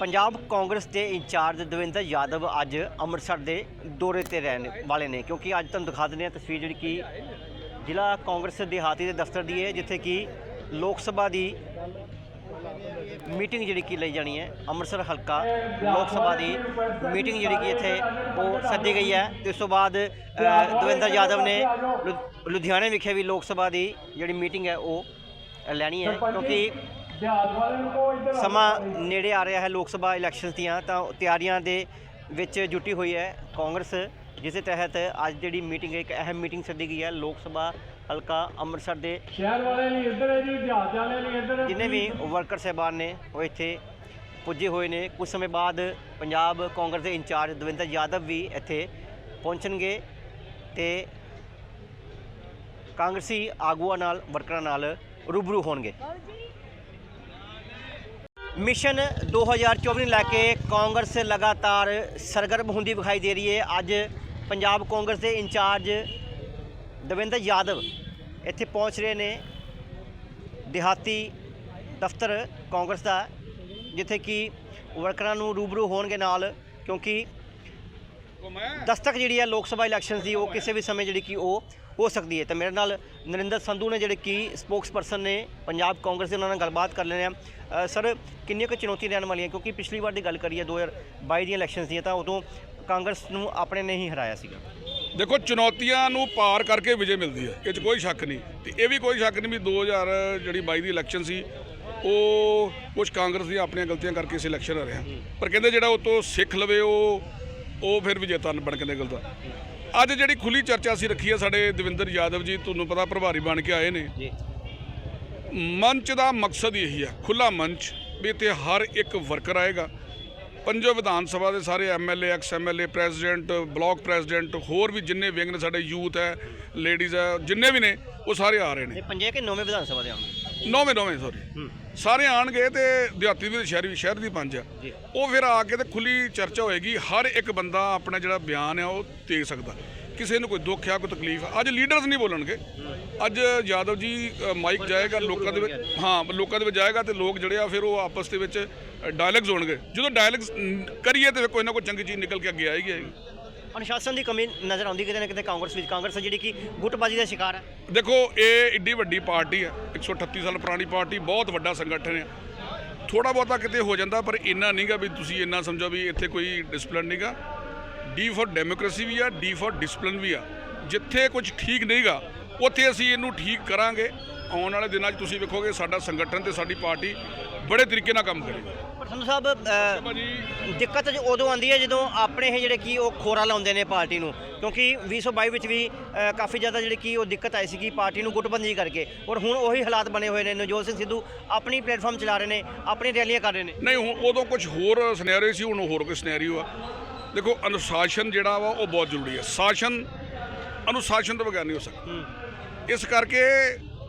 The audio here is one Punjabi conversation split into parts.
ਪੰਜਾਬ ਕਾਂਗਰਸ ਦੇ ਇੰਚਾਰਜ ਦਵਿੰਦਰ ਯਾਦਵ ਅੱਜ ਅੰਮ੍ਰਿਤਸਰ ਦੇ ਦੌਰੇ ਤੇ ਰਹਿਣ ਵਾਲੇ ਨੇ, ਕਿਉਂਕਿ ਅੱਜ ਤੁਹਾਨੂੰ ਦਿਖਾ ਦਿੰਦੇ ਹਾਂ ਤਸਵੀਰ ਜਿਹੜੀ ਕਿ ਜ਼ਿਲ੍ਹਾ ਕਾਂਗਰਸ ਦਿਹਾਤੀ ਦੇ ਦਫ਼ਤਰ ਦੀ ਹੈ, ਜਿੱਥੇ ਕਿ ਲੋਕ ਸਭਾ ਦੀ ਮੀਟਿੰਗ ਜਿਹੜੀ ਕਿ ਲਈ ਜਾਣੀ ਹੈ, ਅੰਮ੍ਰਿਤਸਰ ਹਲਕਾ ਲੋਕ ਸਭਾ ਦੀ ਮੀਟਿੰਗ ਜਿਹੜੀ ਕਿ ਇੱਥੇ ਉਹ ਸੱਦੀ ਗਈ ਹੈ। ਤੇ ਉਸ ਤੋਂ ਬਾਅਦ ਦਵਿੰਦਰ ਯਾਦਵ ਨੇ ਲੁ- ਲੁਧਿਆਣੇ ਵਿਖੇ ਵੀ ਲੋਕ ਸਭਾ ਦੀ ਜਿਹੜੀ ਮੀਟਿੰਗ ਹੈ ਉਹ ਲੈਣੀ ਹੈ, ਕਿਉਂਕਿ ਸਮਾਂ ਨੇੜੇ ਆ ਰਿਹਾ ਹੈ ਲੋਕ ਸਭਾ ਇਲੈਕਸ਼ਨਸ ਦੀਆਂ ਤਾਂ ਤਿਆਰੀਆਂ ਦੇ ਵਿੱਚ ਜੁਟੀ ਹੋਈ ਹੈ ਕਾਂਗਰਸ ਜਿਸ ਦੇ ਤਹਿਤ ਅੱਜ ਜਿਹੜੀ ਮੀਟਿੰਗ ਇੱਕ ਅਹਿਮ ਮੀਟਿੰਗ ਸੱਦੀ ਗਈ ਹੈ ਲੋਕ ਸਭਾ ਹਲਕਾ ਅੰਮ੍ਰਿਤਸਰ ਦੇ। ਸ਼ਹਿਰ ਵਾਲੇ ਲਈ ਇੱਧਰ ਹੈ ਜੀ ਜਹਾਜ਼ ਵਾਲੇ ਲਈ ਇੱਧਰ ਹੈ ਜਿੰਨੇ ਵੀ ਵਰਕਰ ਸਹਿਬਾਨ ਨੇ ਉਹ ਇੱਥੇ ਪੁੱਜੇ ਹੋਏ ਨੇ। ਕੁਝ ਸਮੇਂ ਬਾਅਦ ਪੰਜਾਬ ਕਾਂਗਰਸ ਦੇ ਇੰਚਾਰਜ ਦਵਿੰਦਰ ਯਾਦਵ ਵੀ ਇੱਥੇ ਪਹੁੰਚਣਗੇ ਤੇ ਕਾਂਗਰਸੀ ਆਗੂਆਂ ਨਾਲ ਵਰਕਰਾਂ ਨਾਲ ਰੂਬਰੂ ਹੋਣਗੇ। ਮਿਸ਼ਨ 2024 ਨੂੰ ਲੈ ਕੇ ਕਾਂਗਰਸ ਲਗਾਤਾਰ ਸਰਗਰਮ ਹੁੰਦੀ ਵਿਖਾਈ ਦੇ ਰਹੀ ਹੈ। ਅੱਜ ਪੰਜਾਬ ਕਾਂਗਰਸ ਦੇ ਇੰਚਾਰਜ ਦਵਿੰਦਰ ਯਾਦਵ ਇੱਥੇ ਪਹੁੰਚ ਰਹੇ ਨੇ। ਦਿਹਾਤੀ ਦਫ਼ਤਰ ਕਾਂਗਰਸ ਦਾ, ਜਿੱਥੇ ਕਿ ਵਰਕਰਾਂ ਨੂੰ ਰੂਬਰੂ ਹੋਣਗੇ ਨਾਲ, ਕਿਉਂਕਿ ਦਸਤਕ ਜਿਹੜੀ ਹੈ ਲੋਕ ਸਭਾ ਇਲੈਕਸ਼ਨ ਦੀ, ਉਹ ਕਿਸੇ ਵੀ ਸਮੇਂ ਜਿਹੜੀ ਕਿ ਉਹ ਹੋ ਸਕਦੀ ਹੈ। ਤੇ ਮੇਰੇ ਨਾਲ ਨਰਿੰਦਰ ਸੰਧੂ ਨੇ ਜਿਹੜੇ ਕਿ ਸਪੋਕਸਪਰਸਨ ਨੇ, ਪੰਜਾਬ ਕਾਂਗਰਸ ਦੇ ਉਹਨਾਂ ਨਾਲ ਗੱਲਬਾਤ ਕਰ ਲੈਣੇ ਆ ਸਰ, ਕਿੰਨੀਆਂ ਕੁ ਚੁਣੌਤੀਆਂ ਰਹਿਣ ਵਾਲੀਆਂ? ਕਿਉਂਕਿ ਪਿਛਲੀ ਵਾਰ ਦੀ ਗੱਲ ਕਰੀਏ 2022 ਦੀਆਂ ਇਲੈਕਸ਼ਨਸ ਦੀਆਂ, ਤਾਂ ਉਦੋਂ ਕਾਂਗਰਸ ਨੂੰ ਆਪਣੇ ਨੇ ਹੀ ਹਰਾਇਆ ਸੀਗਾ। ਦੇਖੋ, ਚੁਣੌਤੀਆਂ ਨੂੰ ਪਾਰ ਕਰਕੇ ਵਿਜੇ ਮਿਲਦੀ ਹੈ। ਇਹ 'ਚ ਕੋਈ ਸ਼ੱਕ ਨਹੀਂ। ਤੇ ਇਹ ਵੀ ਕੋਈ ਸ਼ੱਕ ਨਹੀਂ ਵੀ 2000 ਜਿਹੜੀ 22 ਦੀ ਇਲੈਕਸ਼ਨ ਸੀ, ਉਹ ਕੁਝ ਕਾਂਗਰਸ ਦੀਆਂ ਆਪਣੀਆਂ ਗਲਤੀਆਂ ਕਰਕੇ ਇਸ ਇਲੈਕਸ਼ਨ ਹਾਰਿਆ। ਪਰ ਕਹਿੰਦੇ ਜਿਹੜਾ ਉਹ ਤੋਂ ਸਿੱਖ ਲਵੇ, ਉਹ ਉਹ ਫਿਰ ਵਿਜੇਤਾ ਬਣ ਕੇ ਨਿਕਲਦਾ। ਅੱਜ ਜਿਹੜੀ ਖੁੱਲੀ ਚਰਚਾ ਸੀ ਰੱਖੀ ਹੈ ਸਾਡੇ ਦਵਿੰਦਰ ਯਾਦਵ ਜੀ ਤੁਹਾਨੂੰ ਪਤਾ ਪ੍ਰਭਾਰੀ ਬਣ ਕੇ ਆਏ ਨੇ। ਮੰਚ ਦਾ ਮਕਸਦ ਇਹੀ ਹੈ ਖੁੱਲਾ ਮੰਚ ਵੀ ਇੱਥੇ ਹਰ ਇੱਕ ਵਰਕਰ ਆਏਗਾ। ਪੰਜੋ ਵਿਧਾਨ ਸਭਾ ਦੇ ਸਾਰੇ MLA ex MLA president block president ਹੋਰ ਵੀ ਜਿੰਨੇ ਵਿੰਗ ਨੇ ਸਾਡੇ ਯੂਥ ਹੈ ਲੇਡੀਜ਼ ਹੈ ਜਿੰਨੇ ਵੀ ਨੇ ਉਹ ਸਾਰੇ ਆ ਰਹੇ ਨੇ। ਪੰਜੇ ਕਿ ਨੌਵੇਂ ਵਿਧਾਨ ਸਭਾ ਦੇ ਆਉਣਗੇ? ਨੌਵੇਂ ਨੌਵੇਂ ਸੌਰੀ ਸਾਰੇ ਆਣਗੇ ਤੇ ਦਿਹਾਤੀ ਵੀ ਤੇ ਸ਼ਹਿਰੀ ਵੀ ਸ਼ਹਿਰ ਦੀ ਪੰਜ ਆ। ਉਹ ਫਿਰ ਆ ਕੇ ਤੇ ਖੁੱਲੀ ਚਰਚਾ ਹੋਏਗੀ ਹਰ ਇੱਕ ਬੰਦਾ ਆਪਣਾ ਜਿਹੜਾ ਬਿਆਨ ਆ ਉਹ ਦੇ ਸਕਦਾ। ਕਿਸੇ ਨੂੰ ਕੋਈ ਦੁੱਖ ਆ ਕੋਈ ਤਕਲੀਫ ਆ ਅੱਜ ਲੀਡਰਸ ਨਹੀਂ ਬੋਲਣਗੇ। ਅੱਜ ਯਾਦਵ ਜੀ ਮਾਈਕ ਜਾਏਗਾ ਲੋਕਾਂ ਦੇ ਵਿੱਚ ਹਾਂ ਲੋਕਾਂ ਦੇ ਵਿੱਚ ਜਾਏਗਾ ਤੇ ਲੋਕ ਜਿਹੜੇ ਆ ਫਿਰ ਉਹ ਆਪਸ ਦੇ ਵਿੱਚ ਡਾਇਲੌਗਸ ਹੋਣਗੇ। ਜਦੋਂ ਡਾਇਲੌਗਸ ਕਰੀਏ ਤੇ ਕੋਈ ਨਾ ਕੋਈ ਚੰਗੀ ਚੀਜ਼ ਨਿਕਲ ਕੇ ਅੱਗੇ ਆਏਗੀ ਆਏਗੀ। ਅਨੁਸ਼ਾਸਨ ਦੀ ਕਮੀ ਨਜ਼ਰ ਆਉਂਦੀ ਕਿਤੇ ਨਾ ਕਿਤੇ ਕਾਂਗਰਸ ਵਿੱਚ। ਕਾਂਗਰਸ ਜਿਹੜੀ ਕਿ ਗੁੱਟਬਾਜ਼ੀ ਦਾ ਸ਼ਿਕਾਰ ਹੈ। ਦੇਖੋ, ਇਹ ਏਡੀ ਵੱਡੀ ਪਾਰਟੀ ਹੈ 138 ਸਾਲ ਪੁਰਾਣੀ ਪਾਰਟੀ, ਬਹੁਤ ਵੱਡਾ ਸੰਗਠਨ ਹੈ। ਥੋੜਾ ਬਹੁਤਾ ਕਿਤੇ ਹੋ ਜਾਂਦਾ, ਪਰ ਇੰਨਾ ਨਹੀਂਗਾ ਵੀ ਤੁਸੀਂ ਇੰਨਾ ਸਮਝੋ ਵੀ ਇੱਥੇ ਕੋਈ ਡਿਸਪਲਿਨ ਨਹੀਂਗਾ ਡੀ ਫॉर ਡੈਮੋਕ੍ਰੇਸੀ ਵੀ ਆ ਡੀ ਫॉर ਡਿਸਪਲਿਨ ਵੀ ਆ। ਜਿੱਥੇ ਕੁਝ ਠੀਕ ਨਹੀਂਗਾ ਉੱਥੇ ਅਸੀਂ ਇਹਨੂੰ ਠੀਕ ਕਰਾਂਗੇ। ਆਉਣ ਵਾਲੇ ਦਿਨਾਂ 'ਚ ਤੁਸੀਂ ਵੇਖੋਗੇ ਸਾਡਾ ਸੰਗਠਨ ਤੇ ਸਾਡੀ ਪਾਰਟੀ ਬੜੇ ਤਰੀਕੇ ਨਾਲ ਕੰਮ ਕਰੇਗੀ ਸੰਧੂ ਸਾਹਿਬ ਅ, ਦਿੱਕਤ ਜ- ਉਦੋਂ ਆਉਂਦੀ ਹੈ ਜਦੋਂ ਆਪਣੇ ਇਹ ਜਿਹੜੇ ਕੀ ਉਹ ਖੋਰਾ ਲਾਉਂਦੇ ਨੇ ਪਾਰਟੀ ਨੂੰ ਕਿਉਂਕਿ 2022 ਵਿੱਚ ਵੀ ਅ, ਕਾਫੀ ਜ਼ਿਆਦਾ ਜਿਹੜੀ ਕੀ ਉਹ ਦਿੱਕਤ ਆਈ ਸੀ ਕਿ ਪਾਰਟੀ ਨੂੰ ਗੁੱਟਬੰਦੀ ਕਰਕੇ। ਔਰ ਹੁਣ ਉਹੀ ਹਾਲਾਤ ਬਣੇ ਹੋਏ ਨੇ ਨਵਜੋਤ ਸਿੰਘ ਸਿੱਧੂ ਆਪਣੀ ਪਲੇਟਫਾਰਮ ਚਲਾ ਰਹੇ ਨੇ ਆਪਣੀ ਰੈਲੀਆਂ ਕਰ ਰਹੇ ਨੇ। ਨਹੀਂ ਹੁਣ ਉਦੋਂ ਕੁਝ ਹੋਰ ਸਿਨੈਰੀਓ ਸੀ ਹੁਣ ਹੋਰ ਕੋਈ ਸਿਨੈਰੀਓ ਆ। ਦੇਖੋ ਅਨੁਸ਼ਾਸਨ ਜਿਹੜਾ ਵਾ ਉਹ ਬਹੁਤ ਜ਼ਰੂਰੀ ਹੈ। ਸ਼ਾਸਨ ਅਨੁਸ਼ਾਸਨ ਤੋਂ ਬਗੈਰ ਨਹੀਂ ਹੋ ਸਕਦਾ। ਇਸ ਕਰਕੇ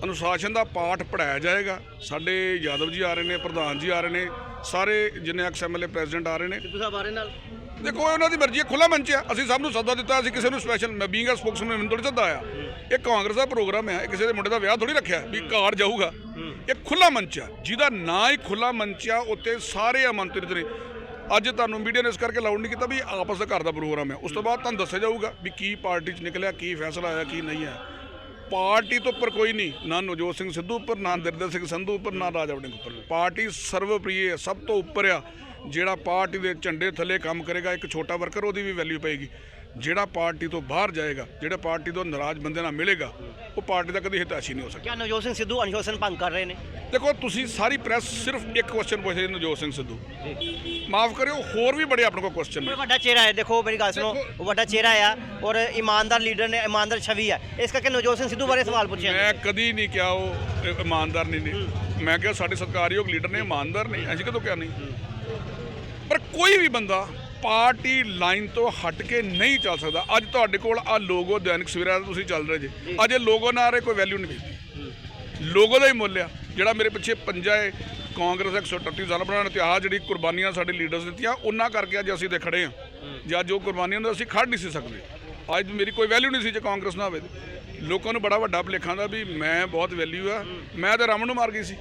ਅਨੁਸ਼ਾਸਨ ਦਾ ਪਾਠ ਪੜਾਇਆ ਜਾਏਗਾ। ਸਾਡੇ ਯਾਦਵ ਜੀ ਆ ਰਹੇ ਨੇ ਪ੍ਰਧਾਨ ਜੀ ਆ ਰਹੇ ਨੇ ਸਾਰੇ ਜਿੰਨੇ ਐਕਸ ਐਮਐਲਏ ਪ੍ਰੈਜ਼ੀਡੈਂਟ ਆ ਰਹੇ ਨੇ। ਸਿੱਧੂ ਸਾਹਿਬ ਆ ਰਹੇ ਨਾਲ? ਦੇਖੋ ਇਹ ਉਹਨਾਂ ਦੀ ਮਰਜ਼ੀ ਹੈ ਖੁੱਲਾ ਮੰਚ ਹੈ। ਅਸੀਂ ਸਭ ਨੂੰ ਸੱਦਾ ਦਿੱਤਾ ਅਸੀਂ ਕਿਸੇ ਨੂੰ ਸਪੈਸ਼ਲ ਮੈਂ ਬੀਇੰਗ ਅ ਸਪੋਕਸਮੈਨ ਮੈਨੂੰ ਥੋੜੀ ਸੱਦਾ ਆਇਆ। ਇਹ ਕਾਂਗਰਸ ਦਾ ਪ੍ਰੋਗਰਾਮ ਹੈ ਇਹ ਕਿਸੇ ਦੇ ਮੁੰਡੇ ਦਾ ਵਿਆਹ ਥੋੜੀ ਰੱਖਿਆ ਵੀ ਕਾਰ ਜਾਊਗਾ। ਇਹ ਖੁੱਲਾ ਮੰਚ ਹੈ ਜਿਹਦਾ ਨਾਂ ਹੀ ਖੁੱਲਾ ਮੰਚ ਆ ਉੱਤੇ ਸਾਰੇ ਆਮੰਤਰਿਤ ਨੇ। ਅੱਜ ਤੁਹਾਨੂੰ ਮੀਡੀਆ ਨੇ ਇਸ ਕਰਕੇ ਲਾਊਡ ਨਹੀਂ ਕੀਤਾ ਵੀ ਆਪਸ ਦਾ ਘਰ ਦਾ ਪ੍ਰੋਗਰਾਮ ਹੈ। ਉਸ ਤੋਂ ਬਾਅਦ ਤੁਹਾਨੂੰ ਦੱਸਿਆ ਜਾਊਗਾ ਵੀ ਕੀ ਪਾਰਟੀ 'ਚ ਨਿਕਲਿਆ ਕੀ ਫੈਸਲਾ ਆਇਆ ਕੀ ਨਹੀਂ ਹੈ ਪਾਰਟੀ ਤੋਂ ਉੱਪਰ ਕੋਈ ਨਹੀਂ, ਨਾ ਨਵਜੋਤ ਸਿੰਘ ਸਿੱਧੂ ਉੱਪਰ, ਨਾ ਨਿਰਦੇਵ ਸਿੰਘ ਸੰਧੂ ਉੱਪਰ, ਨਾ ਰਾਜਾ ਵੜਿੰਗ ਉੱਪਰ। ਪਾਰਟੀ ਸਰਵਪ੍ਰਿਯ ਹੈ ਸਭ ਤੋਂ ਉੱਪਰ ਆ। ਜਿਹੜਾ ਪਾਰਟੀ ਦੇ ਝੰਡੇ ਥੱਲੇ ਕੰਮ ਕਰੇਗਾ ਇੱਕ ਛੋਟਾ ਵਰਕਰ ਉਹਦੀ ਵੀ ਵੈਲਿਊ ਪਏਗੀ। ਜਿਹੜਾ ਪਾਰਟੀ ਤੋਂ ਬਾਹਰ ਜਾਏਗਾ ਜਿਹੜਾ ਪਾਰਟੀ ਤੋਂ ਨਾਰਾਜ਼ ਬੰਦੇ ਨਾਲ ਮਿਲੇਗਾ ਉਹ ਪਾਰਟੀ ਦਾ ਕਦੇ ਹਿਤੈਸ਼ੀ ਨਹੀਂ ਹੋ ਸਕਦਾ। ਕਿਆ ਨਵਜੋਤ ਸਿੰਘ ਸਿੱਧੂ ਅਨੁਸ਼ਾਸਨ ਭੰਗ ਕਰ ਰਹੇ ਨੇ? ਦੇਖੋ ਤੁਸੀਂ ਸਾਰੀ ਪ੍ਰੈਸ ਸਿਰਫ ਇੱਕ ਕੁਐਸਚਨ ਪੁੱਛ ਰਹੀ ਨਵਜੋਤ ਸਿੰਘ ਸਿੱਧੂ। ਮਾਫ ਕਰਿਓ ਹੋਰ ਵੀ ਬੜੇ ਆਪਣੇ ਕੋਲ ਕੁਐਸਚਨ ਨੇ। ਵੱਡਾ ਚਿਹਰਾ ਹੈ ਦੇਖੋ ਮੇਰੀ ਗੱਲ ਸੁਣੋ ਵੱਡਾ ਚਿਹਰਾ ਆ ਔਰ ਇਮਾਨਦਾਰ ਲੀਡਰ ਨੇ ਇਮਾਨਦਾਰ ਛਵੀ ਹੈ ਇਸ ਕਰਕੇ ਨਵਜੋਤ ਸਿੰਘ ਸਿੱਧੂ ਬਾਰੇ ਸਵਾਲ ਪੁੱਛਿਆ ਮੈਂ ਕਦੀ ਨਹੀਂ ਕਿਹਾ ਉਹ ਇਮਾਨਦਾਰ ਨਹੀਂ ਨੇ। ਮੈਂ ਕਿਹਾ ਸਾਡੇ ਸਤਿਕਾਰਯੋਗ ਲੀਡਰ ਨੇ ਇਮਾਨਦਾਰ ਨਹੀਂ ਅਸੀਂ ਕਦੋਂ ਕਿਹਾ ਨਹੀਂ? ਪਰ ਕੋਈ ਵੀ ਬੰਦਾ ਪਾਰਟੀ ਲਾਈਨ ਤੋਂ ਹਟ ਕੇ ਨਹੀਂ ਚੱਲ ਸਕਦਾ। ਅੱਜ ਤੁਹਾਡੇ ਕੋਲ ਆ ਲੋਗੋ ਦੈਨਿਕ ਸਵੇਰਾ ਦਾ ਤੁਸੀਂ ਚੱਲ ਰਹੇ ਜੇ। ਅੱਜ ਇਹ ਲੋਗੋ ਨਾਲ ਰਹੇ, ਕੋਈ ਵੈਲਿਊ ਨਹੀਂ ਵੇਚਦੀ ਲੋਗੋ ਦਾ ਹੀ ਮੁੱਲ ਆ। ਜਿਹੜਾ ਮੇਰੇ ਪਿੱਛੇ ਪੰਜਾ ਹੈ ਕਾਂਗਰਸ 138 ਸਾਲ ਬਣਾਉਣ ਤੇ ਆਹ ਜਿਹੜੀ ਕੁਰਬਾਨੀਆਂ ਸਾਡੇ ਲੀਡਰਸ ਦਿੱਤੀਆਂ, ਉਹਨਾਂ ਕਰਕੇ ਅੱਜ ਅਸੀਂ ਤੇ ਖੜੇ ਹਾਂ। ਜਾਂ ਜੋ ਕੁਰਬਾਨੀਆਂ ਨੂੰ ਅਸੀਂ ਖੜ ਨਹੀਂ ਸੀ ਸਕਦੇ। ਅੱਜ ਮੇਰੀ ਕੋਈ ਵੈਲਿਊ ਨਹੀਂ ਸੀ ਜੇ ਕਾਂਗਰਸ ਨਾ ਹੋਵੇ। ਲੋਕਾਂ ਨੂੰ ਬੜਾ ਵੱਡਾ ਭੁਲੇਖਾ ਦਾ ਵੀ ਮੈਂ ਬਹੁਤ ਵੈਲਿਊ ਆ। ਮੈਂ ਤਾਂ ਰਮਨ ਨੂੰ ਮਾਰ ਗਈ ਸੀ।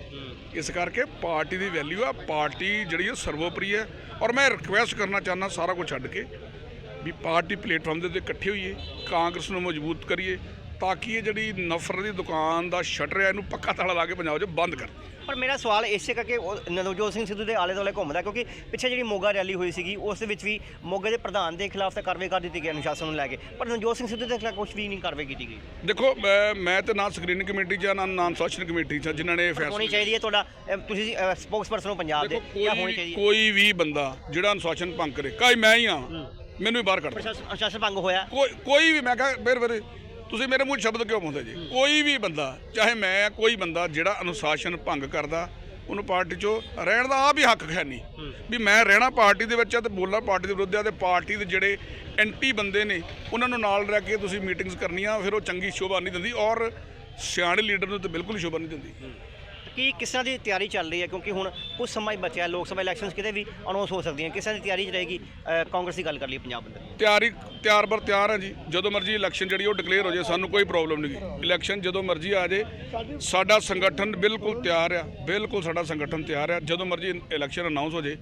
ਇਸ ਕਰਕੇ ਪਾਰਟੀ ਦੀ ਵੈਲਿਊ ਆ, ਪਾਰਟੀ ਜਿਹੜੀ ਉਹ ਸਰਵੋਪਰੀ ਹੈ। ਔਰ ਮੈਂ ਰਿਕੁਐਸਟ ਕਰਨਾ ਚਾਹੁੰਦਾ ਸਾਰਾ ਕੁਝ ਛੱਡ ਕੇ ਵੀ ਪਾਰਟੀ ਪਲੇਟਫਾਰਮ ਦੇ ਉੱਤੇ ਇਕੱਠੇ ਹੋਈਏ, ਕਾਂਗਰਸ ਨੂੰ ਮਜ਼ਬੂਤ ਕਰੀਏ ਤਾਂ ਕਿ ਇਹ ਜਿਹੜੀ ਨਫ਼ਰਤ ਦੀ ਦੁਕਾਨ ਦਾ ਸ਼ਟਰ ਹੈ ਇਹਨੂੰ ਪੱਕਾ ਤਾਲਾ ਲਾ ਕੇ ਪੰਜਾਬ 'ਚ ਬੰਦ ਕਰ ਪਰ ਮੇਰਾ ਸਵਾਲ ਇਸੇ ਕਰਕੇ ਉਹ ਨਵਜੋਤ ਸਿੰਘ ਸਿੱਧੂ ਦੇ ਆਲੇ ਦੁਆਲੇ ਘੁੰਮਦਾ ਕਿਉਂਕਿ ਪਿੱਛੇ ਜਿਹੜੀ ਮੋਗਾ ਰੈਲੀ ਹੋਈ ਸੀਗੀ ਉਸ ਦੇ ਵਿੱਚ ਵੀ ਮੋਗੇ ਦੇ ਪ੍ਰਧਾਨ ਦੇ ਖਿਲਾਫ ਤਾਂ ਕਾਰਵਾਈ ਕਰ ਦਿੱਤੀ ਗਈ ਅਨੁਸ਼ਾਸਨ ਨੂੰ ਲੈ ਕੇ। ਪਰ ਨਵਜੋਤ ਸਿੰਘ ਸਿੱਧੂ ਦੇ ਖਿਲਾਫ ਕੁਝ ਵੀ ਨਹੀਂ ਕਾਰਵਾਈ ਕੀਤੀ ਗਈ। ਦੇਖੋ ਮੈਂ ਮੈਂ ਤਾਂ ਨਾ ਸਕਰੀਨਿੰਗ ਕਮੇਟੀ 'ਚ ਆ, ਨਾ ਨਾਨ ਸੈਸ਼ਨ ਕਮੇਟੀ 'ਚ ਆ, ਜਿਨ੍ਹਾਂ ਨੇ ਇਹ ਹੋਣੀ ਫੈਸਲਾ ਚਾਹੀਦੀ ਹੈ ਤੁਹਾਡਾ ਅਹ, ਤੁਸੀਂ ਸਪੋਕਸਪਰਸਨ ਹੋ ਪੰਜਾਬ ਦੇ ਦੇਖੋ ਹੋਣੀ ਚਾਹੀਦੀ ਹੈ? ਕੋਈ ਵੀ ਬੰਦਾ ਜਿਹੜਾ ਅਨੁਸ਼ਾਸਨ ਭੰਗ ਕਰੇ ਕਾਈ ਮੈਂ ਹੀ ਆ ਮੈਨੂੰ ਵੀ ਬਾਹਰ ਕੱਢ ਦਿਓ। ਪ੍ਰਸ਼ਾਸਨ ਅਨੁਸ਼ਾਸਨ ਭੰਗ ਹੋਇਆ? ਕੋਈ ਕੋਈ ਵੀ ਮੈਂ ਕਹਾਂ ਫਿਰ ਫਿਰ। ਤੁਸੀਂ ਮੇਰੇ ਮੂੰਹ ਸ਼ਬਦ ਕਿਉਂ ਪਾਉਂਦੇ ਜੀ? ਕੋਈ ਵੀ ਬੰਦਾ ਚਾਹੇ ਮੈਂ ਆ, ਕੋਈ ਬੰਦਾ ਜਿਹੜਾ ਅਨੁਸ਼ਾਸਨ ਭੰਗ ਕਰਦਾ ਉਹਨੂੰ ਪਾਰਟੀ 'ਚੋਂ ਰਹਿਣ ਦਾ ਆਪ ਹੀ ਹੱਕ ਹੈ ਨਹੀਂ। ਵੀ ਮੈਂ ਰਹਿਣਾ ਪਾਰਟੀ ਦੇ ਵਿੱਚ ਆ ਤੇ ਬੋਲਣਾ ਪਾਰਟੀ ਦੇ ਵਿਰੁੱਧ ਆ ਤੇ ਪਾਰਟੀ ਦੇ ਜਿਹੜੇ ਐਂਟੀ ਬੰਦੇ ਨੇ ਉਹਨਾਂ ਨੂੰ ਨਾਲ ਰਹਿ ਕੇ ਤੁਸੀਂ ਮੀਟਿੰਗਸ ਕਰਨੀਆਂ ਫਿਰ ਉਹ ਚੰਗੀ ਸ਼ੋਭਾ ਨਹੀਂ ਦਿੰਦੀ ਔਰ ਸਿਆਣੇ ਲੀਡਰ ਨੂੰ ਤਾਂ ਬਿਲਕੁਲ ਸ਼ੋਭਾ ਨਹੀਂ ਦਿੰਦੀ। ਕੀ ਕਿਸ ਤਰ੍ਹਾਂ ਦੀ ਤਿਆਰੀ ਚੱਲ ਰਹੀ ਹੈ? ਕਿਉਂਕਿ ਹੁਣ ਕੁਝ ਸਮਾਂ ਹੀ ਬਚਿਆ ਲੋਕ ਸਭਾ ਇਲੈਕਸ਼ਨਸ ਕਿਤੇ ਵੀ ਅਨਾਉਂਸ ਹੋ ਸਕਦੀਆਂ। ਕਿਸ ਤਰ੍ਹਾਂ ਦੀ ਤਿਆਰੀ 'ਚ ਰਹੇਗੀ? ਅਹ, ਕਾਂਗਰਸ ਦੀ ਗੱਲ ਕਰ ਲਈ ਪੰਜਾਬ ਅੰਦਰ ਤਿਆਰੀ ਤਿਆਰ ਬਰ ਤਿਆਰ ਹੈ ਜੀ। ਜਦੋਂ ਮਰਜ਼ੀ ਇਲੈਕਸ਼ਨ ਜਿਹੜੀ ਉਹ ਡਿਕਲੇਅਰ ਹੋ ਜਾਏ ਸਾਨੂੰ ਕੋਈ ਪ੍ਰੋਬਲਮ ਨਹੀਂ ਇਲੈਕਸ਼ਨ ਜਦੋਂ ਮਰਜ਼ੀ ਆ ਜਾਏ ਸਾਡਾ ਸੰਗਠਨ ਬਿਲਕੁਲ ਤਿਆਰ ਆ। ਬਿਲਕੁਲ ਸਾਡਾ ਸੰਗਠਨ ਤਿਆਰ ਆ। ਜਦੋਂ ਮਰਜ਼ੀ ਇਲੈਕਸ਼ਨ ਅਨਾਉਂਸ ਹੋ ਜਾਏ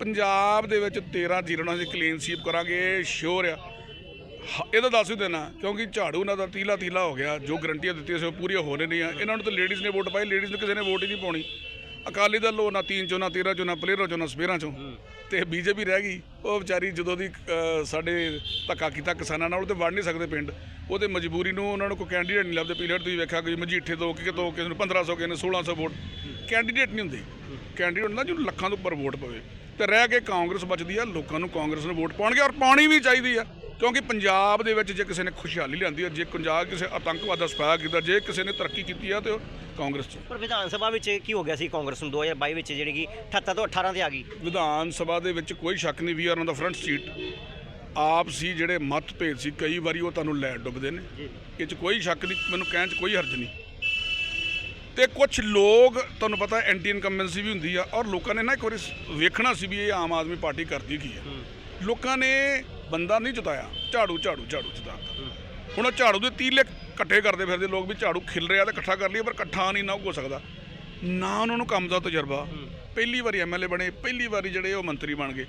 ਪੰਜਾਬ ਦੇ ਵਿੱਚ 13 ਜ਼ੀਰੋ ਅਸੀਂ ਕਲੀਨ ਸਵੀਪ ਕਰਾਂਗੇ ਸ਼ੋਰ ਆ। ਹ- ਇਹਦਾ ਦੱਸ ਹੀ ਦੇਣਾ ਕਿਉਂਕਿ ਝਾੜੂ ਨਾਲ ਦਾ ਤੀਲਾ ਤੀਲਾ ਹੋ ਗਿਆ ਜੋ ਗਰੰਟੀਆਂ ਦਿੱਤੀਆਂ ਸੀ ਉਹ ਪੂਰੀਆਂ ਹੋ ਨਹੀਂ ਰਹੀਆਂ। ਇਹਨਾਂ ਨੂੰ ਤਾਂ ਲੇਡੀਜ਼ ਨੇ ਵੋਟ ਪਾਈ ਲੇਡੀਜ਼ ਨੂੰ ਕਿਸੇ ਨੇ ਵੋਟ ਹੀ ਨਹੀਂ ਪਾਉਣੀ। ਅਕਾਲੀ ਦਲ ਉਹ ਨਾ ਤੀਨ ਚੋਂ ਨਾ 13 ਚੋਂ ਨਾ ਪਲੇਅਰਾਂ ਚੋਂ ਨਾ ਸਪੇਰਾਂ ਚੋਂ। ਤੇ ਬੀਜੇਪੀ ਰਹਿ ਗਈ। ਉਹ ਵਿਚਾਰੀ ਜਦੋਂ ਦੀ ਸਾਡੇ ਧੱਕਾ ਕੀਤਾ ਕਿਸਾਨਾਂ ਨਾਲ ਉਹ ਤੇ ਵੜ ਨਹੀਂ ਸਕਦੇ ਪਿੰਡ। ਉਹਦੇ ਮਜਬੂਰੀ ਨੂੰ ਉਹਨਾਂ ਨੂੰ ਕੋਈ ਕੈਂਡੀਡੇਟ ਨਹੀਂ ਲੱਭਦੇ। ਪੀਲਰ ਤੁਸੀਂ ਵੇਖਿਆ ਕੋਈ ਮਜੀਠੇ ਤੋਂ ਕਿ ਤੋਂ ਕਿਸੇ ਨੂੰ 1500 ਕਿਸੇ ਨੂੰ 1600 ਵੋਟ। ਕੈਂਡੀਡੇਟ ਨਹੀਂ ਹੁੰਦੇ। ਕੈਂਡੀਡੇਟ ਹੁੰਦਾ ਜਿਹਨੂੰ ਲੱਖਾਂ ਤੋਂ ਉੱਪਰ ਵੋਟ ਪਵੇ। ਤੇ ਰਹਿ ਕੇ ਕਾਂਗਰਸ ਬਚਦੀ ਆ ਲੋਕਾਂ ਨੂੰ ਕਾਂਗਰਸ ਨੂੰ ਵੋਟ ਪਾਉਣਗੇ ਔਰ ਪਾਉਣੀ ਵੀ ਚਾਹੀਦੀ ਆ। ਕਿਉਂਕਿ ਪੰਜਾਬ ਦੇ ਵਿੱਚ ਜੇ ਕਿਸੇ ਨੇ ਖੁਸ਼ਹਾਲੀ ਲਿਆਂਦੀ ਆ ਜੇ ਪੰਜਾਬ ਕਿਸੇ ਆਤੰਕਵਾਦ ਦਾ ਸਫਾਇਆ ਕੀਤਾ ਜੇ ਕਿਸੇ ਨੇ ਤਰੱਕੀ ਕੀਤੀ ਆ ਤੇ ਉਹ ਕਾਂਗਰਸ 'ਚ ਪਰ ਵਿਧਾਨ ਸਭਾ ਵਿੱਚ ਕੀ ਹੋ ਗਿਆ ਸੀ ਕਾਂਗਰਸ ਨੂੰ 2022 ਵਿੱਚ ਜਿਹੜੀ ਕਿ 78 ਤੋਂ 18 ਤੇ ਆ ਗਈ? ਵਿਧਾਨ ਸਭਾ ਦੇ ਵਿੱਚ ਕੋਈ ਸ਼ੱਕ ਨਹੀਂ we on the front seat ਆਪ ਸੀ ਜਿਹੜੇ ਮਤਭੇਦ ਸੀ। ਕਈ ਵਾਰੀ ਉਹ ਤੁਹਾਨੂੰ ਲੈ ਡੁੱਬਦੇ ਨੇ। ਇਹ 'ਚ ਕੋਈ ਸ਼ੱਕ ਨਹੀਂ ਮੈਨੂੰ ਕਹਿਣ 'ਚ ਕੋਈ ਹਰਜ ਨਹੀਂ। ਤੇ ਕੁਝ ਲੋਕ ਤੁਹਾਨੂੰ ਪਤਾ ਐਂਟੀ ਇਨਕੰਬੈਂਸੀ ਵੀ ਹੁੰਦੀ ਆ ਔਰ ਲੋਕਾਂ ਨੇ ਨਾ ਇੱਕ ਵਾਰੀ ਵੇਖਣਾ ਸੀ ਵੀ ਇਹ ਆਮ ਆਦਮੀ ਪਾਰਟੀ ਕਰਦੀ ਕੀ ਹੈ। ਲੋਕਾਂ ਨੇ ਬੰਦਾ ਨਹੀਂ ਜਿਤਾਇਆ। ਝਾੜੂ ਝਾੜੂ ਝਾੜੂ ਜਿਤਾਤਾ। ਹੁਣ ਉਹ ਝਾੜੂ ਦੇ ਤੀਲੇ ਇਕੱਠੇ ਕਰਦੇ ਫਿਰਦੇ ਲੋਕ ਵੀ ਝਾੜੂ ਖਿਲ ਰਿਹਾ ਤੇ ਇਕੱਠਾ ਕਰ ਲਈਏ ਪਰ ਇਕੱਠਾ ਨਹੀਂ ਨਾ ਹੋ ਸਕਦਾ। ਨਾ ਉਹਨਾਂ ਨੂੰ ਕੰਮ ਦਾ ਤਜਰਬਾ। ਪਹਿਲੀ ਵਾਰੀ ਐਮਐਲਏ ਬਣੇ ਪਹਿਲੀ ਵਾਰੀ ਜਿਹੜੇ ਉਹ ਮੰਤਰੀ ਬਣ ਗਏ।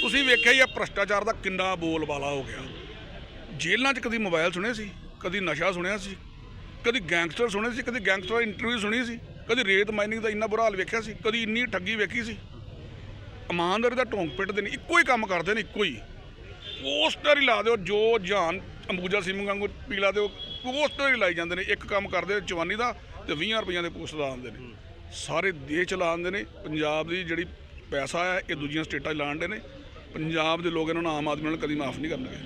ਤੁਸੀਂ ਵੇਖਿਆ ਹੀ ਆ ਭ੍ਰਸ਼ਟਾਚਾਰ ਦਾ ਕਿੰਨਾ ਬੋਲਬਾਲਾ ਹੋ ਗਿਆ। ਜੇਲ੍ਹਾਂ 'ਚ ਕਦੀ ਮੋਬਾਈਲ ਸੁਣਿਆ ਸੀ? ਕਦੀ ਨਸ਼ਾ ਸੁਣਿਆ ਸੀ? ਕਦੀ ਗੈਂਗਸਟਰ ਸੁਣੇ ਸੀ? ਕਦੀ ਗੈਂਗਸਟਰ ਇੰਟਰਵਿਊ ਸੁਣੀ ਸੀ? ਕਦੀ ਰੇਤ ਮਾਈਨਿੰਗ ਦਾ ਇੰਨਾ ਬੁਰਾ ਹਾਲ ਵੇਖਿਆ ਸੀ? ਕਦੀ ਇੰਨੀ ਠੱਗੀ ਵੇਖੀ ਸੀ? ਇਮਾਨਦਾਰੀ ਦਾ ਢੋਂਗ ਪਿੱਟਦੇ ਨੇ ਇੱਕੋ ਹੀ ਕੰਮ ਕਰਦੇ ਨੇ ਇੱਕੋ ਹੀ। ਪੋਸਟਰ ਹੀ ਲਾ ਦਿਓ ਜੋ ਜਾਨ ਅੰਬੂਜਾ ਸਿੰਘ ਵਾਂਗੂ ਪੀਲਾ ਦਿਓ ਪੋਸਟਰ ਹੀ ਲਾਈ ਜਾਂਦੇ ਨੇ। ਇੱਕ ਕੰਮ ਕਰਦੇ ਜਵਾਨੀ ਦਾ ਤੇ 20 ਰੁਪਈਆਂ ਦੇ ਪੋਸਟਰ ਆਉਂਦੇ ਨੇ। ਸਾਰੇ ਦੇਸ਼ ਚਲਾ ਆਉਂਦੇ ਨੇ। ਪੰਜਾਬ ਦੀ ਜਿਹੜੀ ਪੈਸਾ ਹੈ ਇਹ ਦੂਜੀਆਂ ਸਟੇਟਾਂ 'ਚ ਲਾਉਂਦੇ ਨੇ। ਪੰਜਾਬ ਦੇ ਲੋਕ ਇਹਨਾਂ ਨੂੰ ਆਮ ਆਦਮੀ ਨਾਲ ਕਦੀ ਮਾਫ ਨਹੀਂ ਕਰਨਗੇ।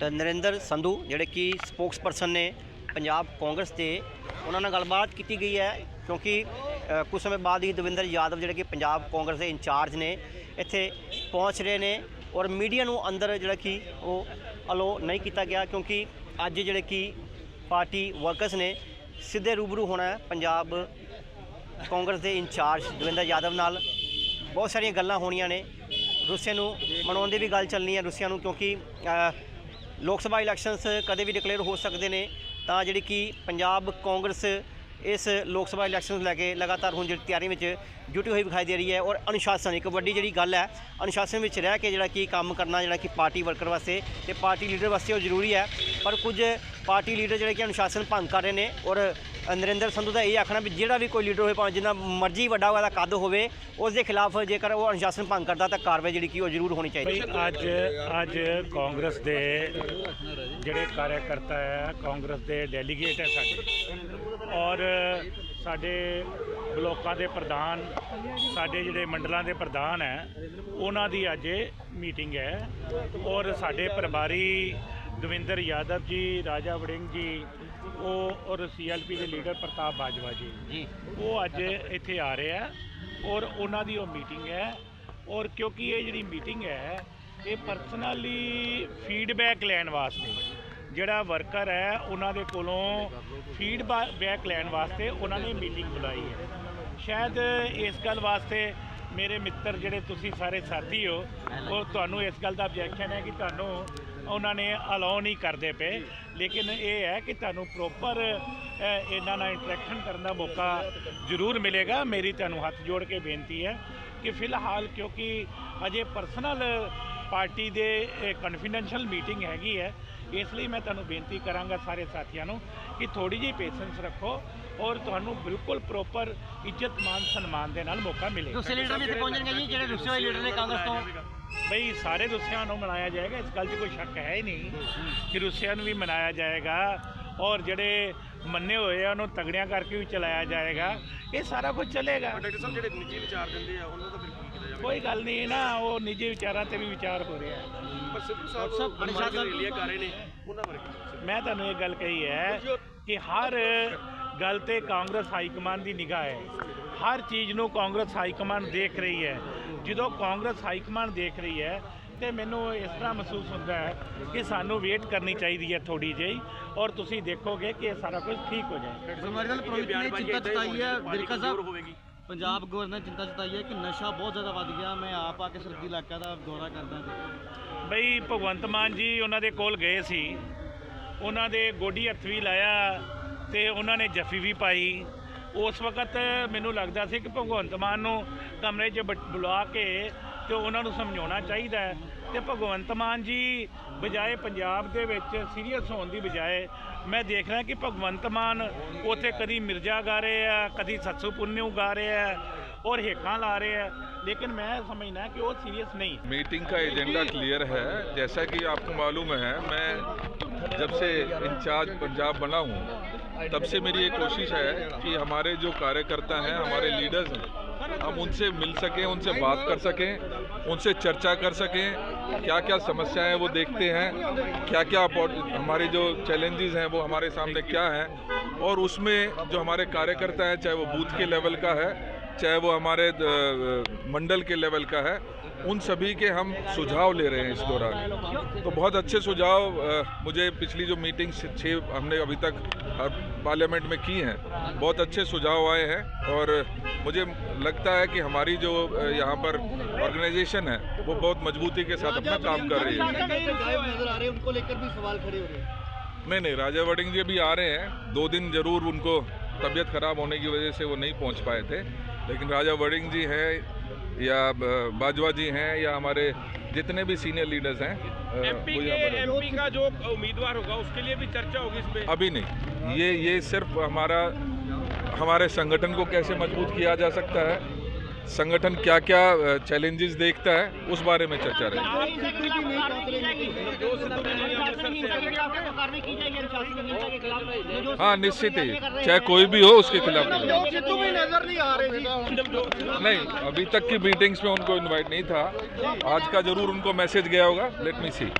ਤਾਂ ਨਰਿੰਦਰ ਸੰਧੂ ਜਿਹੜੇ ਕਿ ਸਪੋਕਸਪਰਸਨ ਨੇ ਪੰਜਾਬ ਕਾਂਗਰਸ ਦੇ ਉਹਨਾਂ ਨਾਲ ਗੱਲਬਾਤ ਕੀਤੀ ਗਈ ਹੈ ਕਿਉਂਕਿ ਅ, ਕੁਝ ਸਮੇਂ ਬਾਅਦ ਹੀ ਦਵਿੰਦਰ ਯਾਦਵ ਜਿਹੜੇ ਕਿ ਪੰਜਾਬ ਕਾਂਗਰਸ ਦੇ ਇੰਚਾਰਜ ਨੇ ਇੱਥੇ ਪਹੁੰਚ ਰਹੇ ਨੇ। ਔਰ ਮੀਡੀਆ ਨੂੰ ਅੰਦਰ ਜਿਹੜਾ ਕਿ ਉਹ ਅਲੋ ਨਹੀਂ ਕੀਤਾ ਗਿਆ ਕਿਉਂਕਿ ਅੱਜ ਜਿਹੜੇ ਕਿ ਪਾਰਟੀ ਵਰਕਰਸ ਨੇ ਸਿੱਧੇ ਰੂਬਰੂ ਹੋਣਾ ਹੈ। ਪੰਜਾਬ ਕਾਂਗਰਸ ਦੇ ਇੰਚਾਰਜ ਦਵਿੰਦਰ ਯਾਦਵ ਨਾਲ ਬਹੁਤ ਸਾਰੀਆਂ ਗੱਲਾਂ ਹੋਣੀਆਂ ਨੇ। ਰੂਸੀਆ ਨੂੰ ਮਨਾਉਣ ਦੀ ਵੀ ਗੱਲ ਚੱਲਣੀ ਹੈ ਰੂਸੀਆ ਨੂੰ ਕਿਉਂਕਿ ਲੋਕ ਸਭਾ ਇਲੈਕਸ਼ਨਸ ਕਦੇ ਵੀ ਡਿਕਲੇਅਰ ਹੋ ਸਕਦੇ ਨੇ। ਤਾਂ ਜਿਹੜੀ ਕਿ ਪੰਜਾਬ ਕਾਂਗਰਸ ਇਸ ਲੋਕ ਸਭਾ ਇਲੈਕਸ਼ਨ ਨੂੰ ਲੈ ਕੇ ਲਗਾਤਾਰ ਹੁਣ ਜਿਹੜੀ ਤਿਆਰੀ ਵਿੱਚ ਜੁਟੀ ਹੋਈ ਵਿਖਾਈ ਦੇ ਰਹੀ ਹੈ ਔਰ ਅਨੁਸ਼ਾਸਨ, ਇੱਕ ਵੱਡੀ ਜਿਹੜੀ ਗੱਲ ਹੈ, ਅਨੁਸ਼ਾਸਨ ਵਿੱਚ ਰਹਿ ਕੇ ਜਿਹੜਾ ਕਿ ਕੰਮ ਕਰਨਾ, ਜਿਹੜਾ ਕਿ ਪਾਰਟੀ ਵਰਕਰ ਵਾਸਤੇ ਤੇ ਪਾਰਟੀ ਲੀਡਰ ਵਾਸਤੇ ਉਹ ਜ਼ਰੂਰੀ ਹੈ। ਪਰ ਕੁਝ ਪਾਰਟੀ ਲੀਡਰ ਜਿਹੜੇ ਕਿ ਅਨੁਸ਼ਾਸਨ ਭੰਗ ਕਰ ਰਹੇ ਨੇ ਔਰ ਨਰਿੰਦਰ ਸੰਧੂ ਦਾ ਇਹ ਆਖਣਾ ਵੀ ਜਿਹੜਾ ਵੀ ਕੋਈ ਲੀਡਰ ਹੋਵੇ, ਭਾਵੇਂ ਜਿੰਨਾ ਮਰਜ਼ੀ ਵੱਡਾ ਉਹਦਾ ਕੱਦ ਹੋਵੇ ਉਸ ਦੇ ਖਿਲਾਫ ਜੇਕਰ ਉਹ ਅਨੁਸ਼ਾਸਨ ਭੰਗ ਕਰਦਾ ਤਾਂ ਕਾਰਵਾਈ ਜਿਹੜੀ ਕਿ ਉਹ ਜ਼ਰੂਰ ਹੋਣੀ ਚਾਹੀਦੀ ਹੈ। ਅੱਜ ਅੱਜ ਕਾਂਗਰਸ ਦੇ ਜਿਹੜੇ ਕਾਰਜਕਰਤਾ ਹੈ, ਕਾਂਗਰਸ ਦੇ ਡੈਲੀਗੇਟ ਹੈ ਸਾਡੇ। ਔਰ ਸਾਡੇ ਬਲੋਕਾਂ ਦੇ ਪ੍ਰਧਾਨ, ਸਾਡੇ ਜਿਹੜੇ ਮੰਡਲਾਂ ਦੇ ਪ੍ਰਧਾਨ ਹੈ, ਉਹਨਾਂ ਦੀ ਅੱਜ ਮੀਟਿੰਗ ਹੈ। ਔਰ ਸਾਡੇ ਪਰਿਵਾਰੀ ਦਵਿੰਦਰ ਯਾਦਵ ਜੀ ਰਾਜਾ ਵੜਿੰਗ ਜੀ ਉਹ ਔਰ ਸੀਐਲਪੀ ਦੇ ਲੀਡਰ ਪ੍ਰਤਾਪ ਬਾਜਵਾ ਜੀ। ਜੀ। ਉਹ ਅੱਜ ਇੱਥੇ ਆ ਰਹੇ ਆ ਔਰ ਉਹਨਾਂ ਦੀ ਉਹ ਮੀਟਿੰਗ ਹੈ ਔਰ ਕਿਉਂਕਿ ਇਹ ਜਿਹੜੀ ਮੀਟਿੰਗ ਹੈ ਇਹ ਪਰਸਨਲੀ ਫੀਡਬੈਕ ਲੈਣ ਵਾਸਤੇ ਜਿਹੜਾ ਵਰਕਰ ਹੈ ਉਹਨਾਂ ਦੇ ਕੋਲੋਂ ਫੀਡਬੈਕ ਲੈਣ ਵਾਸਤੇ ਉਹਨਾਂ ਨੇ ਮੀਟਿੰਗ ਬੁਲਾਈ ਹੈ। ਸ਼ਾਇਦ ਇਸ ਗੱਲ ਵਾਸਤੇ ਮੇਰੇ ਮਿੱਤਰ ਜਿਹੜੇ ਤੁਸੀਂ ਸਾਰੇ ਸਾਥੀ ਹੋ ਉਹ ਤੁਹਾਨੂੰ ਇਸ ਗੱਲ ਦਾ ਆਬਜੈਕਸ਼ਨ ਹੈ ਕਿ ਤੁਹਾਨੂੰ ਉਹਨਾਂ ਨੇ ਅਲਾਉ ਨਹੀਂ ਕਰਦੇ ਪਏ। ਲੇਕਿਨ ਇਹ ਹੈ ਕਿ ਤੁਹਾਨੂੰ ਪ੍ਰੋਪਰ ਇਹਨਾਂ ਨਾਲ ਇੰਟਰੈਕਸ਼ਨ ਕਰਨ ਦਾ ਮੌਕਾ ਜ਼ਰੂਰ ਮਿਲੇਗਾ। ਮੇਰੀ ਤੁਹਾਨੂੰ ਹੱਥ ਜੋੜ ਕੇ ਬੇਨਤੀ ਹੈ ਕਿ ਫਿਲਹਾਲ ਕਿਉਂਕਿ ਅਜੇ ਪਰਸਨਲ ਪਾਰਟੀ ਦੇ ਕਨਫੀਡੈਂਸ਼ੀਅਲ ਮੀਟਿੰਗ ਹੈਗੀ ਹੈ। ਇਸ ਲਈ ਮੈਂ ਤੁਹਾਨੂੰ ਬੇਨਤੀ ਕਰਾਂਗਾ ਸਾਰੇ ਸਾਥੀਆਂ ਨੂੰ ਕਿ ਥੋੜੀ ਜਿਹੀ ਪੇਸ਼ੈਂਸ ਰੱਖੋ ਔਰ ਤੁਹਾਨੂੰ ਬਿਲਕੁਲ ਪ੍ਰੋਪਰ ਇੱਜ਼ਤ ਮਾਨ ਸਨਮਾਨ ਦੇ ਨਾਲ ਮੌਕਾ ਮਿਲੇਗਾ ਦੂਸਰੇ ਲੀਡਰ ਵੀ ਇੱਥੇ ਪਹੁੰਚਣਗੇ ਜੀ ਜਿਹੜੇ ਰੁੱਸੇ ਹੋਏ ਲੀਡਰ ਨੇ ਕਾਂਗਰਸ ਤੋਂ। ਬਈ ਸਾਰੇ ਰੁੱਸਿਆਂ ਨੂੰ ਮਨਾਇਆ ਜਾਏਗਾ ਇਸ ਗੱਲ 'ਚ ਕੋਈ ਸ਼ੱਕ ਹੈ ਹੀ ਨਹੀਂ ਕਿ ਰੁੱਸਿਆਂ ਨੂੰ ਵੀ ਮਨਾਇਆ ਜਾਏਗਾ ਔਰ ਜਿਹੜੇ ਮੰਨੇ ਹੋਏ ਆ ਉਹਨੂੰ ਤਗੜਿਆਂ ਕਰਕੇ ਵੀ ਚਲਾਇਆ ਜਾਏਗਾ ਇਹ ਸਾਰਾ ਕੁਝ ਚੱਲੇਗਾ। ਡਾਕਟਰ ਸਾਹਿਬ ਜਿਹੜੇ ਨਿੱਜੀ ਵਿਚਾਰ ਦਿੰਦੇ ਆ ਉਹਨਾਂ ਦਾ ਕੋਈ ਗੱਲ ਨਹੀਂ ਨਾ ਉਹ ਨਿੱਜੀ ਵਿਚਾਰਾਂ ਤੇ ਵੀ ਵਿਚਾਰ ਹੋ ਰਿਹਾ ਹੈ। ਪਰ ਸਿੱਧੂ ਸਾਹਿਬ ਬੜੇ ਰੈਲੀਆਂ ਕਰ ਰਹੇ ਨੇ ਉਹਨਾਂ ਬਾਰੇ? ਮੈਂ ਤੁਹਾਨੂੰ ਇਹ ਗੱਲ ਕਹੀ ਹੈ ਕਿ ਹਰ ਗੱਲ ਤੇ ਕਾਂਗਰਸ ਹਾਈ ਕਮਾਂਡ ਦੀ ਨਿਗਾਹ ਹੈ। ਹਰ ਚੀਜ਼ ਨੂੰ ਕਾਂਗਰਸ ਹਾਈ ਕਮਾਂਡ ਦੇਖ ਰਹੀ ਹੈ। ਜਦੋਂ ਕਾਂਗਰਸ ਹਾਈ ਕਮਾਂਡ ਦੇਖ ਰਹੀ ਹੈ ਤੇ ਮੈਨੂੰ ਇਸ ਤਰ੍ਹਾਂ ਮਹਿਸੂਸ ਹੁੰਦਾ ਹੈ ਕਿ ਸਾਨੂੰ ਵੇਟ ਕਰਨੀ ਚਾਹੀਦੀ ਹੈ ਥੋੜੀ ਜਿਹੀ ਔਰ ਤੁਸੀਂ ਦੇਖੋਗੇ ਕਿ ਇਹ ਸਾਰਾ ਕੁਝ ਠੀਕ ਹੋ ਨੇ ਚਿੰਤਾ ਜਤਾਈ ਵਿਰਕਾ ਸਾਹਿਬ। ਹੋਵੇਗੀ। ਪੰਜਾਬ ਗਵਰਨਰ ਚਿੰਤਾ ਜਤਾਈ ਹੈ ਕਿ ਨਸ਼ਾ ਬਹੁਤ ਜ਼ਿਆਦਾ ਵੱਧ ਗਿਆ। ਮੈਂ ਆਪ ਆ ਕੇ ਸਰਦੀ ਇਲਾਕਾ ਦਾ ਦੌਰਾ ਕਰਦਾ ਬਈ ਭਗਵੰਤ ਮਾਨ ਜੀ ਉਹਨਾਂ ਦੇ ਕੋਲ ਗਏ ਸੀ। ਉਹਨਾਂ ਦੇ ਗੋਡੀ ਹੱਥ ਵੀ ਲਾਇਆ ਤੇ ਉਹਨਾਂ ਨੇ ਜੱਫੀ ਵੀ ਪਾਈ। ਉਸ ਵਕਤ ਮੈਨੂੰ ਲੱਗਦਾ ਸੀ ਕਿ ਭਗਵੰਤ ਮਾਨ ਨੂੰ ਕਮਰੇ 'ਚ ਬ- ਬੁਲਾ ਕੇ ਤੇ ਉਹਨਾਂ ਨੂੰ ਸਮਝਾਉਣਾ ਚਾਹੀਦਾ ਹੈ। ਤੇ ਭਗਵੰਤ ਮਾਨ ਜੀ ਬਜਾਏ ਪੰਜਾਬ ਦੇ ਵਿੱਚ ਸੀਰੀਅਸ ਹੋਣ ਦੀ ਬਜਾਏ ਮੈਂ ਦੇਖ ਰਿਹਾ ਕਿ ਭਗਵੰਤ ਮਾਨ ਉਥੇ ਕਦੀ ਮਿਰਜ਼ਾ ਗਾ ਰਹੇ ਆ, ਕਦੀ ਸੱਸੂ ਪੁੰਨਿਓ ਗਾ ਰਹੇ और हेखा ला रहे हैं लेकिन मैं समझना कि वो सीरियस नहीं मीटिंग का एजेंडा क्लियर है जैसा कि आपको मालूम है मैं जब से इंचार्ज पंजाब बना हूँ तब से मेरी ये कोशिश है कि हमारे जो कार्यकर्ता हैं, हमारे लीडर्स हैं हम उनसे मिल सकें, उनसे बात कर सकें, उनसे चर्चा कर सकें क्या क्या समस्याएँ वो देखते हैं क्या क्या हमारे जो चैलेंजेस हैं वो हमारे सामने क्या हैं, और उसमें जो हमारे कार्यकर्ता हैं, चाहे वो बूथ के लेवल का है, चाहे वो हमारे मंडल के लेवल का है, उन सभी के हम सुझाव ले रहे हैं इस दौरान। तो बहुत अच्छे सुझाव मुझे पिछली जो मीटिंग छः, हमने अभी तक पार्लियामेंट में की हैं, बहुत अच्छे सुझाव आए हैं, और मुझे लगता है कि हमारी जो यहाँ पर ऑर्गेनाइजेशन है वो बहुत मजबूती के साथ अपना काम कर रही है। नज़र आ रहे हैं उनको लेकर भी सवाल खड़े हो रहे हैं। नहीं नहीं राजा वडिंग जी भी आ रहे हैं। दो दिन ज़रूर उनको तबीयत खराब होने की वजह से वो नहीं पहुँच पाए थे। लेकिन राजा वडिंग जी हैं या बाजवा जी हैं या हमारे जितने भी सीनियर लीडर्स हैं पर हैं। एमपी का जो उम्मीदवार होगा उसके लिए भी चर्चा होगी इस पे? अभी नहीं। ये ये सिर्फ़ हमारा हमारे संगठन को कैसे मज़बूत किया जा सकता है? संगठन क्या क्या चैलेंजेस देखता है? उस बारे में चर्चा रहेगी हाँ निश्चित ही। चाहे कोई भी हो, उसके खिलाफ रहे नहीं, अभी तक की मीटिंग्स में उनको इनवाइट नहीं था। आज का ज़रूर उनको मैसेज गया होगा। लेट मी सी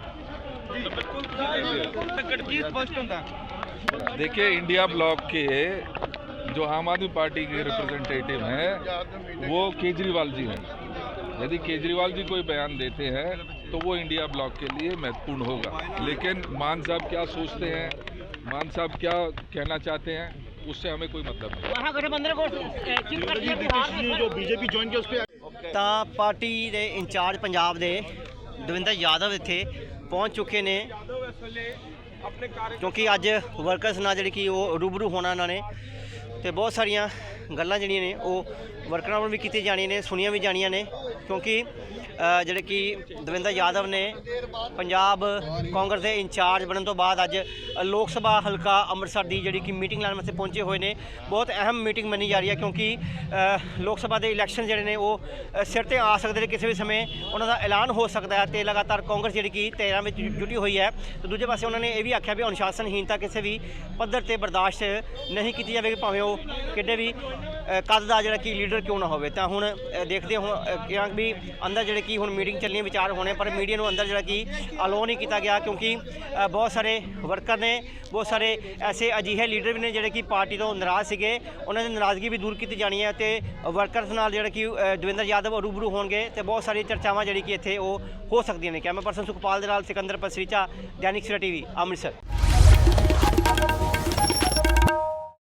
देखिए इंडिया ब्लॉक के जो आम आदमी पार्टी के रिप्रेजेंटेटिव हैं वो केजरीवाल जी हैं यदि केजरीवाल जी कोई बयान देते हैं तो वो इंडिया ब्लॉक के लिए महत्वपूर्ण होगा लेकिन मान साहब क्या सोचते हैं मान साहब क्या कहना चाहते हैं उससे हमें कोई मतलब नहीं महागठबंधन को चित कर दिया बिहार जो बीजेपी ज्वाइन किया उस पर ਤਾਂ ਪਾਰਟੀ ਦੇ ਇੰਚਾਰਜ ਪੰਜਾਬ ਦੇ ਦਵਿੰਦਰ ਯਾਦਵ ਇੱਥੇ ਪਹੁੰਚ ਚੁੱਕੇ ਨੇ ਕਿਉਂਕਿ ਅੱਜ ਵਰਕਰਸ ਨਾਲ ਜਿਹੜੀ ਕਿ ਉਹ ਰੂਬਰੂ ਹੋਣਾ ਇਹਨਾਂ ਨੇ ਤੇ ਬਹੁਤ ਸਾਰੀਆਂ ਗੱਲਾਂ ਜਿਹੜੀਆਂ ਨੇ ਉਹ ਵਰਕਰਾਂ ਵੱਲੋਂ ਵੀ ਕੀਤੀਆਂ ਜਾਣੀਆਂ ਨੇ, ਸੁਣੀਆਂ ਵੀ ਜਾਣੀਆਂ ਨੇ, ਕਿਉਂਕਿ ਜਿਹੜੇ ਕਿ ਦਵਿੰਦਰ ਯਾਦਵ ਨੇ ਪੰਜਾਬ ਕਾਂਗਰਸ ਦੇ ਇੰਚਾਰਜ ਬਣਨ ਤੋਂ ਬਾਅਦ ਅੱਜ ਲੋਕ ਸਭਾ ਹਲਕਾ ਅੰਮ੍ਰਿਤਸਰ ਦੀ ਜਿਹੜੀ ਕਿ ਮੀਟਿੰਗ ਲੈਣ ਵਾਸਤੇ ਪਹੁੰਚੇ ਹੋਏ ਨੇ। ਬਹੁਤ ਅਹਿਮ ਮੀਟਿੰਗ ਮੰਨੀ ਜਾ ਰਹੀ ਹੈ ਕਿਉਂਕਿ ਲੋਕ ਸਭਾ ਦੇ ਇਲੈਕਸ਼ਨ ਜਿਹੜੇ ਨੇ ਉਹ ਸਿਰ ਤੇ ਆ ਸਕਦੇ ਨੇ ਕਿਸੇ ਵੀ ਸਮੇਂ। ਉਹਨਾਂ ਦਾ ਐਲਾਨ ਹੋ ਸਕਦਾ ਹੈ ਤੇ ਲਗਾਤਾਰ ਕਾਂਗਰਸ ਜਿਹੜੀ ਕਿ 13 ਵਿੱਚ ਜੁਟੀ ਹੋਈ ਹੈ। ਤੇ ਦੂਜੇ ਪਾਸੇ ਉਹਨਾਂ ਨੇ ਇਹ ਵੀ ਆਖਿਆ ਵੀ ਅਨੁਸ਼ਾਸਨਹੀਨਤਾ ਕਿਸੇ ਵੀ ਪੱਧਰ ਤੇ ਬਰਦਾਸ਼ਤ ਨਹੀਂ ਕੀਤੀ ਜਾਵੇਗੀ ਭਾਵੇਂ ਉਹ ਕਿੱਡੇ ਵੀ ਅ, ਕੱਦ ਦਾ ਜਿਹੜਾ ਕਿ ਲੀਡਰ ਕਿਉਂ ਨਾ ਹੋਵੇ। ਤਾਂ ਹੁਣ ਦੇਖਦੇ ਹਾਂ ਹੁਣ ਵੀ ਅੰਦਰ ਜਿਹੜੇ ਕਿ ਹੁਣ ਮੀਟਿੰਗ ਚੱਲਣੀ ਵਿਚਾਰ ਹੋਣੇ, ਪਰ ਮੀਡੀਆ ਨੂੰ ਅੰਦਰ ਜਿਹੜਾ ਕਿ ਅਲਾਉ ਨਹੀਂ ਕੀਤਾ ਗਿਆ ਕਿਉਂਕਿ ਬਹੁਤ ਸਾਰੇ ਵਰਕਰ ਨੇ, ਬਹੁਤ ਸਾਰੇ ਐਸੇ ਅਜਿਹੇ ਲੀਡਰ ਵੀ ਨੇ ਜਿਹੜੇ ਕਿ ਪਾਰਟੀ ਤੋਂ ਨਾਰਾਜ਼ ਸੀਗੇ। ਉਹਨਾਂ ਦੀ ਨਾਰਾਜ਼ਗੀ ਵੀ ਦੂਰ ਕੀਤੀ ਜਾਣੀ ਹੈ ਤੇ ਵਰਕਰਸ ਨਾਲ ਜਿਹੜਾ ਕਿ ਦਵਿੰਦਰ ਯਾਦਵ ਰੂਬਰੂ ਹੋਣਗੇ ਤੇ ਬਹੁਤ ਸਾਰੀਆਂ ਚਰਚਾਵਾਂ ਜਿਹੜੀ ਕਿ ਇੱਥੇ ਉਹ ਹੋ ਸਕਦੀਆਂ ਨੇ। ਕੈਮਰਾ ਪਰਸਨ ਸੁਖਪਾਲ ਦੇ ਨਾਲ ਸਿਕੰਦਰ ਪਸਰੀਚਾ, ਦੈਨਿਕ ਸਵੇਰਾ ਟੀਵੀ, ਅੰਮ੍ਰਿਤਸਰ।